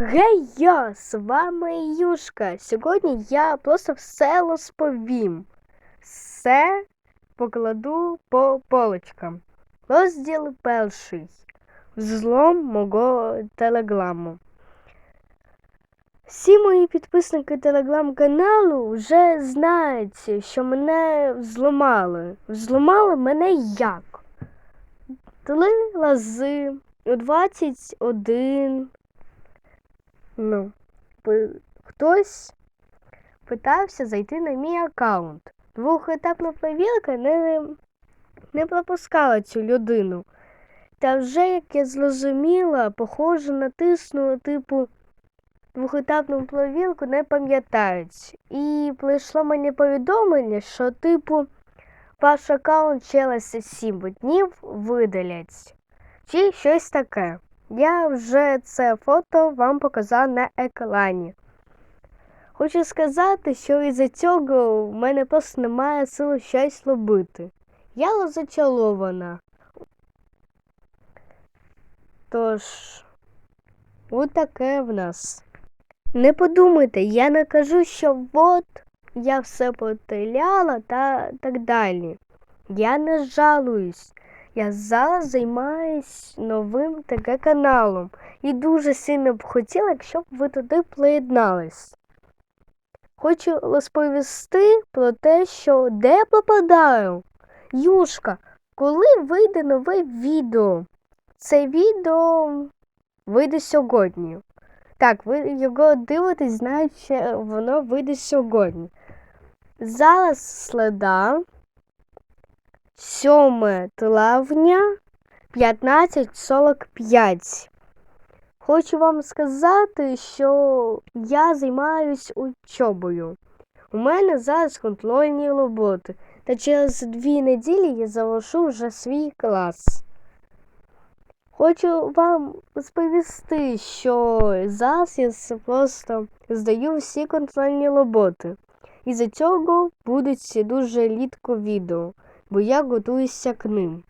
Гей я, з вами Юшка. Сьогодні я просто все розповім. Все покладу по полочкам. Розділ перший. Взлом мого телеграму. Всі мої підписники телеграм-каналу вже знають, що мене взломали. Взломали мене як? Три рази у 21 Ну, хтось питався зайти на мій аккаунт. Двохетапна перевірка не, не пропускала цю людину. Та вже, як я зрозуміла, похоже, натиснула, типу, двохетапну перевірку не пам'ятають. І прийшло мені повідомлення, що, типу, ваш аккаунт через 7 днів видалять. Чи щось таке. Я вже це фото вам показав на екрані. Хочу сказати, що із-за цього в мене просто немає сили щось робити. Я розочарована. Тож, от таке в нас. Не подумайте, я не кажу, що от я все потеряла та так далі. Я не жалуюсь. Я зараз займаюсь новим ТГ каналом і дуже сильно б хотіла, якщо ви туди приєднались. Хочу розповісти про те, що де попадаю. Юшка, коли вийде нове відео? Це відео вийде сьогодні. Так, ви його дивитесь, знаєте, воно вийде сьогодні. Зараз следа. 7 травня 15.45. Хочу вам сказати, що я займаюсь учобою. У мене зараз контрольні роботи, та через дві неділі я залишу вже свій клас. Хочу вам розповісти, що зараз я просто здаю всі контрольні роботи. І за цього будуть дуже рідко відео бо я готуюся к ним.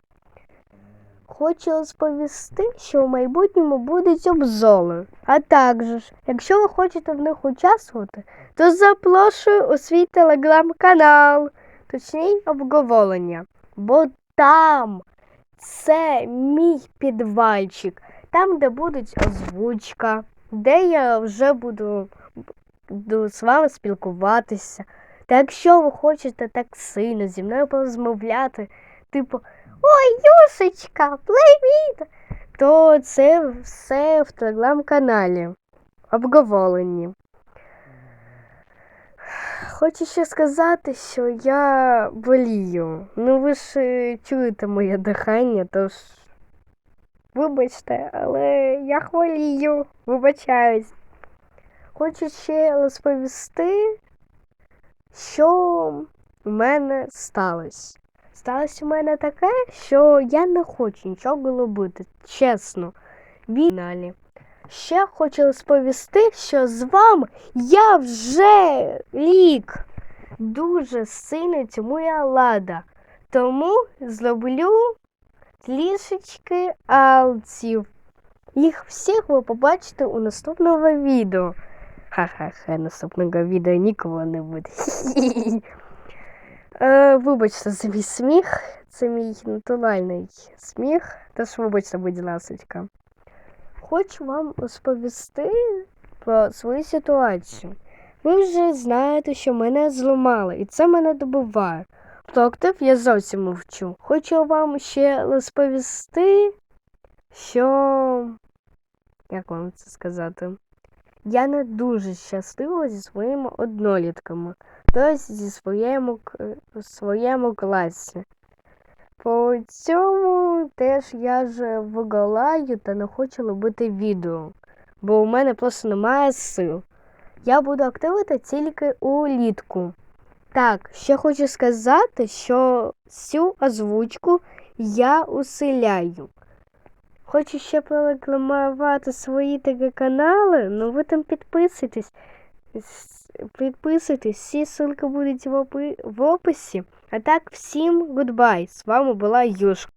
Хочу розповісти, що в майбутньому будуть обзори. А також, якщо ви хочете в них участвувати, то запрошую у свій телеграм-канал, точніше обговорення. Бо там це мій підвальчик, там, де будуть озвучка, де я вже буду, буду з вами спілкуватися. Та якщо ви хочете так сильно зі мною порозмовляти, типу Ой, Юшечка, привіт! То це все в телеграм-каналі. Обговорені. Хочу ще сказати, що я болію. Ну ви ж чуєте моє дихання, тож вибачте, але я хворію, вибачаюсь. Хочу ще розповісти, що в мене сталося. Сталося у мене таке, що я не хочу нічого робити, чесно. Віналі. Ще хочу розповісти, що з вами я вже рік дуже сильно цьому я лада. Тому зроблю трішечки алців. Їх всіх ви побачите у наступному відео. Ха-ха-ха, наступного відео ніколи не буде. Е, вибачте за мій сміх. Це мій натуральний сміх. Тож вибачте, будь ласочка. Хочу вам розповісти про свою ситуацію. Ви вже знаєте, що мене зламали, і це мене добиває. Про актив я зовсім мовчу. Хочу вам ще розповісти, що. Як вам це сказати? Я не дуже щаслива зі своїми однолітками, тобто зі своєму, своєму класі. По цьому теж я ж виголаю та не хочу робити відео, бо у мене просто немає сил. Я буду активити тільки улітку. Так, ще хочу сказати, що цю озвучку я усиляю. Хочу ще порекламувати свої такі канали, ну ви там підписуйтесь. С- Підписуйтесь, всі ссылки будуть в опи- в описі. А так, всім гудбай. З вами була Юшка.